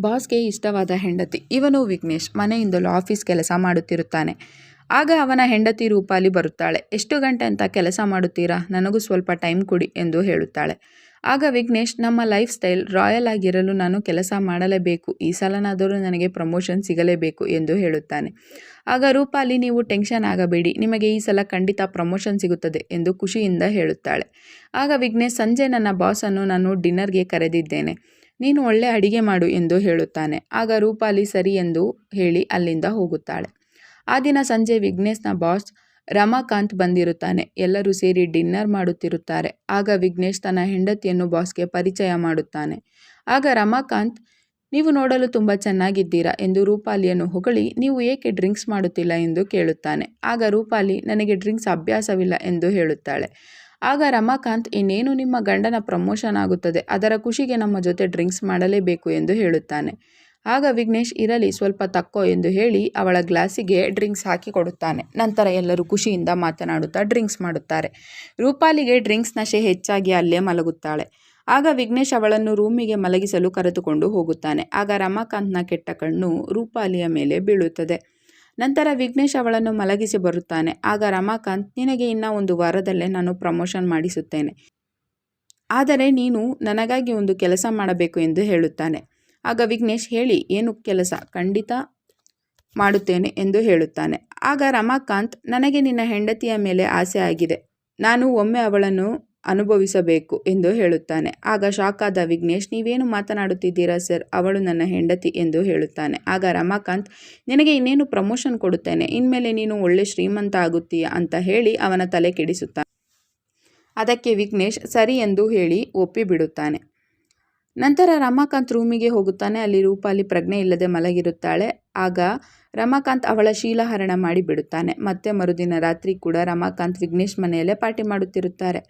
ಬಾಸ್ಗೆ ಇಷ್ಟವಾದ ಹೆಂಡತಿ. ಇವನು ವಿಘ್ನೇಶ್ ಮನೆಯಿಂದಲೂ ಆಫೀಸ್ ಕೆಲಸ ಮಾಡುತ್ತಿರುತ್ತಾನೆ. ಆಗ ಅವನ ಹೆಂಡತಿ ರೂಪಾಲಿ ಬರುತ್ತಾಳೆ. ಎಷ್ಟು ಗಂಟೆ ಅಂತ ಕೆಲಸ ಮಾಡುತ್ತೀರಾ? ನನಗೂ ಸ್ವಲ್ಪ ಟೈಮ್ ಕೊಡಿ ಎಂದು ಹೇಳುತ್ತಾಳೆ. ಆಗ ವಿಘ್ನೇಶ್, ನಮ್ಮ ಲೈಫ್ ಸ್ಟೈಲ್ ರಾಯಲ್ ಆಗಿರಲು ನಾನು ಕೆಲಸ ಮಾಡಲೇಬೇಕು. ಈ ಸಲನಾದರೂ ನನಗೆ ಪ್ರಮೋಷನ್ ಸಿಗಲೇಬೇಕು ಎಂದು ಹೇಳುತ್ತಾನೆ. ಆಗ ರೂಪಾಲಿ, ನೀವು ಟೆನ್ಷನ್ ಆಗಬೇಡಿ. ನಿಮಗೆ ಈ ಸಲ ಖಂಡಿತ ಪ್ರಮೋಷನ್ ಸಿಗುತ್ತದೆ ಎಂದು ಖುಷಿಯಿಂದ ಹೇಳುತ್ತಾಳೆ. ಆಗ ವಿಘ್ನೇಶ್, ಸಂಜೆ ನನ್ನ ಬಾಸನ್ನು ನಾನು ಡಿನ್ನರ್ಗೆ ಕರೆದಿದ್ದೇನೆ. ನೀನು ಒಳ್ಳೆ ಅಡಿಗೆ ಮಾಡು ಎಂದು ಹೇಳುತ್ತಾನೆ. ಆಗ ರೂಪಾಲಿ ಸರಿ ಎಂದು ಹೇಳಿ ಅಲ್ಲಿಂದ ಹೋಗುತ್ತಾಳೆ. ಆ ದಿನ ಸಂಜೆ ವಿಘ್ನೇಶ್ನ ಬಾಸ್ ರಮಾಕಾಂತ್ ಬಂದಿರುತ್ತಾನೆ. ಎಲ್ಲರೂ ಸೇರಿ ಡಿನ್ನರ್ ಮಾಡುತ್ತಿರುತ್ತಾರೆ. ಆಗ ವಿಘ್ನೇಶ್ ತನ್ನ ಹೆಂಡತಿಯನ್ನು ಬಾಸ್ಗೆ ಪರಿಚಯ ಮಾಡುತ್ತಾನೆ. ಆಗ ರಮಾಕಾಂತ್, ನೀವು ನೋಡಲು ತುಂಬ ಚೆನ್ನಾಗಿದ್ದೀರಾ ಎಂದು ರೂಪಾಲಿಯನ್ನು ಹೊಗಳಿ, ನೀವು ಏಕೆ ಡ್ರಿಂಕ್ಸ್ ಮಾಡುತ್ತಿಲ್ಲ ಎಂದು ಕೇಳುತ್ತಾನೆ. ಆಗ ರೂಪಾಲಿ, ನನಗೆ ಡ್ರಿಂಕ್ಸ್ ಅಭ್ಯಾಸವಿಲ್ಲ ಎಂದು ಹೇಳುತ್ತಾಳೆ. ಆಗ ರಮಾಕಾಂತ್ ಇನ್ನೇನು ನಿಮ್ಮ ಗಂಡನ ಪ್ರಮೋಷನ್ ಆಗುತ್ತದೆ? ಅದರ ಖುಷಿಗೆ ನಮ್ಮ ಜೊತೆ ಡ್ರಿಂಕ್ಸ್ ಮಾಡಲೇಬೇಕು ಎಂದು ಹೇಳುತ್ತಾನೆ. ಆಗ ವಿಘ್ನೇಶ್, ಇರಲಿ, ಸ್ವಲ್ಪ ತಕ್ಕೋ ಎಂದು ಹೇಳಿ ಅವಳ ಗ್ಲಾಸಿಗೆ ಡ್ರಿಂಕ್ಸ್ ಹಾಕಿ ಕೊಡುತ್ತಾನೆ. ನಂತರ ಎಲ್ಲರೂ ಖುಷಿಯಿಂದ ಮಾತನಾಡುತ್ತಾ ಡ್ರಿಂಕ್ಸ್ ಮಾಡುತ್ತಾರೆ. ರೂಪಾಲಿಗೆ ಡ್ರಿಂಕ್ಸ್ ನಶೆ ಹೆಚ್ಚಾಗಿ ಅಲ್ಲೇ ಮಲಗುತ್ತಾಳೆ. ಆಗ ವಿಘ್ನೇಶ್ ಅವಳನ್ನು ರೂಮಿಗೆ ಮಲಗಿಸಲು ಕರೆದುಕೊಂಡು ಹೋಗುತ್ತಾನೆ. ಆಗ ರಮಾಕಾಂತ್ನ ಕೆಟ್ಟ ಕಣ್ಣು ರೂಪಾಲಿಯ ಮೇಲೆ ಬೀಳುತ್ತದೆ. ನಂತರ ವಿಘ್ನೇಶ್ ಅವಳನ್ನು ಮಲಗಿಸಿ ಬರುತ್ತಾನೆ. ಆಗ ರಮಾಕಾಂತ್, ನಿನಗೆ ಇನ್ನ ಒಂದು ವಾರದಲ್ಲೇ ನಾನು ಪ್ರಮೋಷನ್ ಮಾಡಿಸುತ್ತೇನೆ. ಆದರೆ ನೀನು ನನಗಾಗಿ ಒಂದು ಕೆಲಸ ಮಾಡಬೇಕು ಎಂದು ಹೇಳುತ್ತಾನೆ. ಆಗ ವಿಘ್ನೇಶ್, ಹೇಳಿ, ಏನು ಕೆಲಸ? ಖಂಡಿತ ಮಾಡುತ್ತೇನೆ ಎಂದು ಹೇಳುತ್ತಾನೆ. ಆಗ ರಮಾಕಾಂತ್, ನನಗೆ ನಿನ್ನ ಹೆಂಡತಿಯ ಮೇಲೆ ಆಸೆ ಆಗಿದೆ. ನಾನು ಒಮ್ಮೆ ಅವಳನ್ನು ಅನುಭವಿಸಬೇಕು ಎಂದು ಹೇಳುತ್ತಾನೆ. ಆಗ ಶಾಕ್ ಆದ ವಿಘ್ನೇಶ್, ನೀವೇನು ಮಾತನಾಡುತ್ತಿದ್ದೀರಾ ಸರ್? ಅವಳು ನನ್ನ ಹೆಂಡತಿ ಎಂದು ಹೇಳುತ್ತಾನೆ. ಆಗ ರಮಾಕಾಂತ್, ನಿನಗೆ ಇನ್ನೇನು ಪ್ರಮೋಷನ್ ಕೊಡುತ್ತೇನೆ? ಇನ್ಮೇಲೆ ನೀನು ಒಳ್ಳೆ ಶ್ರೀಮಂತ ಆಗುತ್ತೀಯ ಅಂತ ಹೇಳಿ ಅವನ ತಲೆ ಕೆಡಿಸುತ್ತಾನೆ ಅದಕ್ಕೆ ವಿಘ್ನೇಶ್ ಸರಿ ಎಂದು ಹೇಳಿ ಒಪ್ಪಿಬಿಡುತ್ತಾನೆ. ನಂತರ ರಮಾಕಾಂತ್ ರೂಮಿಗೆ ಹೋಗುತ್ತಾನೆ. ಅಲ್ಲಿ ರೂಪಾಲಿ ಪ್ರಜ್ಞೆ ಇಲ್ಲದೆ ಮಲಗಿರುತ್ತಾಳೆ. ಆಗ ರಮಾಕಾಂತ್ ಅವಳ ಶೀಲಹರಣ ಮಾಡಿ ಬಿಡುತ್ತಾನೆ ಮತ್ತೆ ಮರುದಿನ ರಾತ್ರಿ ಕೂಡ ರಮಾಕಾಂತ್ ವಿಘ್ನೇಶ್ ಮನೆಯಲ್ಲೇ ಪಾರ್ಟಿ ಮಾಡುತ್ತಿರುತ್ತಾರೆ.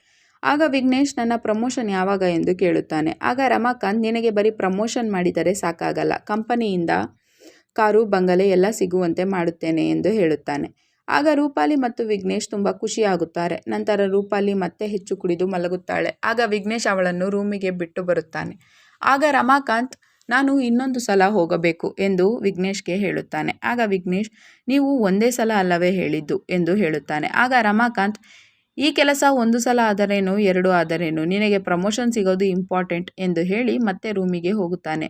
ಆಗ ವಿಘ್ನೇಶ್ ನನ್ನ ಪ್ರಮೋಷನ್ ಯಾವಾಗ ಎಂದು ಕೇಳುತ್ತಾನೆ. ಆಗ ರಮಾಕಾಂತ್, ನಿನಗೆ ಬರೀ ಪ್ರಮೋಷನ್ ಮಾಡಿದರೆ ಸಾಕಾಗಲ್ಲ. ಕಂಪನಿಯಿಂದ ಕಾರು, ಬಂಗಲೆ ಎಲ್ಲ ಸಿಗುವಂತೆ ಮಾಡುತ್ತೇನೆ ಎಂದು ಹೇಳುತ್ತಾನೆ. ಆಗ ರೂಪಾಲಿ ಮತ್ತು ವಿಘ್ನೇಶ್ ತುಂಬ ಖುಷಿಯಾಗುತ್ತಾರೆ. ನಂತರ ರೂಪಾಲಿ ಮತ್ತೆ ಹೆಚ್ಚು ಕುಡಿದು ಮಲಗುತ್ತಾಳೆ. ಆಗ ವಿಘ್ನೇಶ್ ಅವಳನ್ನು ರೂಮಿಗೆ ಬಿಟ್ಟು ಬರುತ್ತಾನೆ. ಆಗ ರಮಾಕಾಂತ್, ನಾನು ಇನ್ನೊಂದು ಸಲ ಹೋಗಬೇಕು ಎಂದು ವಿಘ್ನೇಶ್ಗೆ ಹೇಳುತ್ತಾನೆ. ಆಗ ವಿಘ್ನೇಶ್, ನೀವು ಒಂದೇ ಸಲ ಅಲ್ಲವೇ ಹೇಳಿದ್ದು ಎಂದು ಹೇಳುತ್ತಾನೆ. ಆಗ ರಮಾಕಾಂತ್ ಈ ಕೆಲಸ ಒಂದು ಸಲ ಆದರೇನು, ಎರಡು ಆದರೇನು? ನಿನಗೆ ಪ್ರಮೋಷನ್ ಸಿಗೋದು ಇಂಪಾರ್ಟೆಂಟ್ ಎಂದು ಹೇಳಿ ಮತ್ತೆ ರೂಮಿಗೆ ಹೋಗುತ್ತಾನೆ.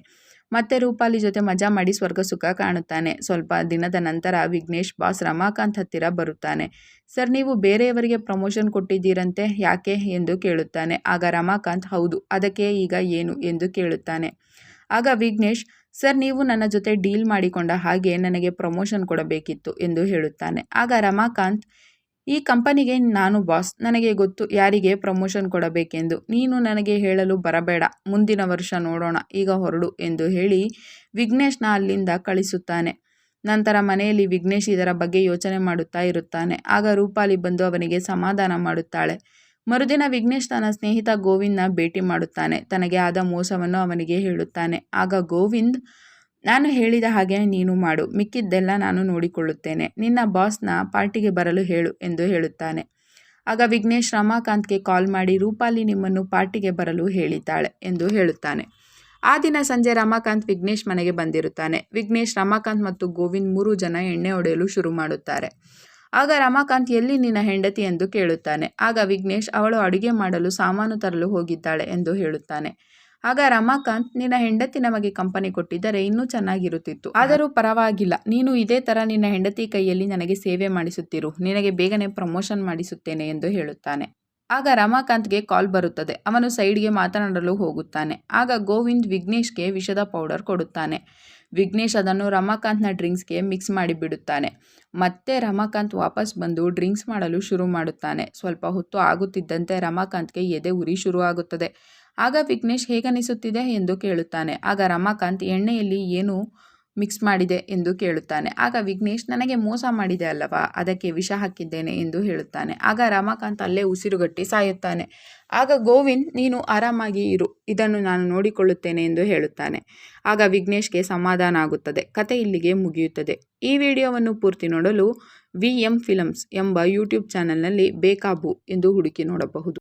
ಮತ್ತೆ ರೂಪಾಲಿ ಜೊತೆ ಮಜಾ ಮಾಡಿ ಸ್ವರ್ಗ ಸುಖ ಕಾಣುತ್ತಾನೆ. ಸ್ವಲ್ಪ ದಿನದ ನಂತರ ವಿಘ್ನೇಶ್ ಬಾಸ್ ರಮಾಕಾಂತ್ ಹತ್ತಿರ ಬರುತ್ತಾನೆ. ಸರ್, ನೀವು ಬೇರೆಯವರಿಗೆ ಪ್ರಮೋಷನ್ ಕೊಟ್ಟಿದ್ದೀರಂತೆ? ಯಾಕೆ? ಎಂದು ಕೇಳುತ್ತಾನೆ. ಆಗ ರಮಾಕಾಂತ್, ಹೌದು, ಅದಕ್ಕೆ ಈಗ ಏನು? ಎಂದು ಕೇಳುತ್ತಾನೆ. ಆಗ ವಿಘ್ನೇಶ್, ಸರ್, ನೀವು ನನ್ನ ಜೊತೆ ಡೀಲ್ ಮಾಡಿಕೊಂಡ ಹಾಗೆ ನನಗೆ ಪ್ರಮೋಷನ್ ಕೊಡಬೇಕಿತ್ತು ಎಂದು ಹೇಳುತ್ತಾನೆ. ಆಗ ರಮಾಕಾಂತ್ ಈ ಕಂಪನಿಗೆ ನಾನು ಬಾಸ್. ನನಗೆ ಗೊತ್ತು ಯಾರಿಗೆ ಪ್ರಮೋಷನ್ ಕೊಡಬೇಕೆಂದು. ನೀನು ನನಗೆ ಹೇಳಲು ಬರಬೇಡ. ಮುಂದಿನ ವರ್ಷ ನೋಡೋಣ. ಈಗ ಹೊರಡು ಎಂದು ಹೇಳಿ ವಿಘ್ನೇಶ್ನ ಅಲ್ಲಿಂದ ಕಳಿಸುತ್ತಾನೆ. ನಂತರ ಮನೆಯಲ್ಲಿ ವಿಘ್ನೇಶ್ ಇದರ ಬಗ್ಗೆ ಯೋಚನೆ ಮಾಡುತ್ತಾ ಇರುತ್ತಾನೆ. ಆಗ ರೂಪಾಲಿ ಬಂದು ಅವನಿಗೆ ಸಮಾಧಾನ ಮಾಡುತ್ತಾಳೆ. ಮರುದಿನ ವಿಘ್ನೇಶ್ ತನ್ನ ಸ್ನೇಹಿತ ಗೋವಿಂದ್ನ ಭೇಟಿ ಮಾಡುತ್ತಾನೆ. ತನಗೆ ಆದ ಮೋಸವನ್ನು ಅವನಿಗೆ ಹೇಳುತ್ತಾನೆ. ಆಗ ಗೋವಿಂದ್ ನಾನು ಹೇಳಿದ ಹಾಗೆ ನೀನು ಮಾಡು. ಮಿಕ್ಕಿದ್ದೆಲ್ಲ ನಾನು ನೋಡಿಕೊಳ್ಳುತ್ತೇನೆ. ನಿನ್ನ ಬಾಸ್ನ ಪಾರ್ಟಿಗೆ ಬರಲು ಹೇಳು ಎಂದು ಹೇಳುತ್ತಾನೆ. ಆಗ ವಿಘ್ನೇಶ್ ರಮಾಕಾಂತ್ಗೆ ಕಾಲ್ ಮಾಡಿ, ರೂಪಾಲಿ ನಿಮ್ಮನ್ನು ಪಾರ್ಟಿಗೆ ಬರಲು ಹೇಳಿದ್ದಾಳೆ ಎಂದು ಹೇಳುತ್ತಾನೆ. ಆ ದಿನ ಸಂಜೆ ರಮಾಕಾಂತ್ ವಿಘ್ನೇಶ್ ಮನೆಗೆ ಬಂದಿರುತ್ತಾನೆ. ವಿಘ್ನೇಶ್, ರಮಾಕಾಂತ್ ಮತ್ತು ಗೋವಿಂದ್ ಮೂರು ಜನ ಎಣ್ಣೆ ಹೊಡೆಯಲು ಶುರು ಮಾಡುತ್ತಾರೆ. ಆಗ ರಮಾಕಾಂತ್, ಎಲ್ಲಿ ನಿನ್ನ ಹೆಂಡತಿ? ಎಂದು ಕೇಳುತ್ತಾನೆ. ಆಗ ವಿಘ್ನೇಶ್, ಅವಳು ಅಡುಗೆ ಮಾಡಲು ಸಾಮಾನು ತರಲು ಹೋಗಿದ್ದಾಳೆ ಎಂದು ಹೇಳುತ್ತಾನೆ. ಆಗ ರಮಾಕಾಂತ್, ನಿನ್ನ ಹೆಂಡತಿ ನಮಗೆ ಕಂಪನಿ ಕೊಟ್ಟಿದ್ದರೆ ಇನ್ನೂ ಚೆನ್ನಾಗಿರುತ್ತಿತ್ತು. ಆದರೂ ಪರವಾಗಿಲ್ಲ. ನೀನು ಇದೇ ತರ ನಿನ್ನ ಹೆಂಡತಿ ಕೈಯಲ್ಲಿ ನನಗೆ ಸೇವೆ ಮಾಡಿಸುತ್ತಿರು. ನಿನಗೆ ಬೇಗನೆ ಪ್ರಮೋಷನ್ ಮಾಡಿಸುತ್ತೇನೆ ಎಂದು ಹೇಳುತ್ತಾನೆ. ಆಗ ರಮಾಕಾಂತ್ಗೆ ಕಾಲ್ ಬರುತ್ತದೆ. ಅವನು ಸೈಡ್ಗೆ ಮಾತನಾಡಲು ಹೋಗುತ್ತಾನೆ. ಆಗ ಗೋವಿಂದ್ ವಿಘ್ನೇಶ್ಗೆ ವಿಷದ ಪೌಡರ್ ಕೊಡುತ್ತಾನೆ. ವಿಘ್ನೇಶ್ ಅದನ್ನು ರಮಾಕಾಂತ್ನ ಡ್ರಿಂಕ್ಸ್ಗೆ ಮಿಕ್ಸ್ ಮಾಡಿಬಿಡುತ್ತಾನೆ ಮತ್ತೆ ರಮಾಕಾಂತ್ ವಾಪಸ್ ಬಂದು ಡ್ರಿಂಕ್ಸ್ ಮಾಡಲು ಶುರು ಮಾಡುತ್ತಾನೆ. ಸ್ವಲ್ಪ ಹೊತ್ತು ಆಗುತ್ತಿದ್ದಂತೆ ರಮಾಕಾಂತ್ಗೆ ಎದೆ ಉರಿ ಶುರುವಾಗುತ್ತದೆ. ಆಗ ವಿಘ್ನೇಶ್ ಹೇಗನಿಸುತ್ತಿದೆ ಎಂದು ಕೇಳುತ್ತಾನೆ. ಆಗ ರಮಾಕಾಂತ್ ಎಣ್ಣೆಯಲ್ಲಿ ಏನು ಮಿಕ್ಸ್ ಮಾಡಿದೆ ಎಂದು ಕೇಳುತ್ತಾನೆ. ಆಗ ವಿಘ್ನೇಶ್, ನನಗೆ ಮೋಸ ಮಾಡಿದೆ ಅಲ್ಲವಾ? ಅದಕ್ಕೆ ವಿಷ ಹಾಕಿದ್ದೇನೆ ಎಂದು ಹೇಳುತ್ತಾನೆ. ಆಗ ರಮಾಕಾಂತ್ ಅಲ್ಲೇ ಉಸಿರುಗಟ್ಟಿ ಸಾಯುತ್ತಾನೆ. ಆಗ ಗೋವಿಂದ್, ನೀನು ಆರಾಮಾಗಿ ಇರು. ಇದನ್ನು ನಾನು ನೋಡಿಕೊಳ್ಳುತ್ತೇನೆ ಎಂದು ಹೇಳುತ್ತಾನೆ. ಆಗ ವಿಘ್ನೇಶ್ಗೆ ಸಮಾಧಾನ ಆಗುತ್ತದೆ. ಕತೆ ಇಲ್ಲಿಗೆ ಮುಗಿಯುತ್ತದೆ. ಈ ವಿಡಿಯೋವನ್ನು ಪೂರ್ತಿ ನೋಡಲು ವಿ ಎಂ ಫಿಲಮ್ಸ್ ಎಂಬ ಯೂಟ್ಯೂಬ್ ಚಾನಲ್ನಲ್ಲಿ ಬೇಕಾಬು ಎಂದು ಹುಡುಕಿ ನೋಡಬಹುದು.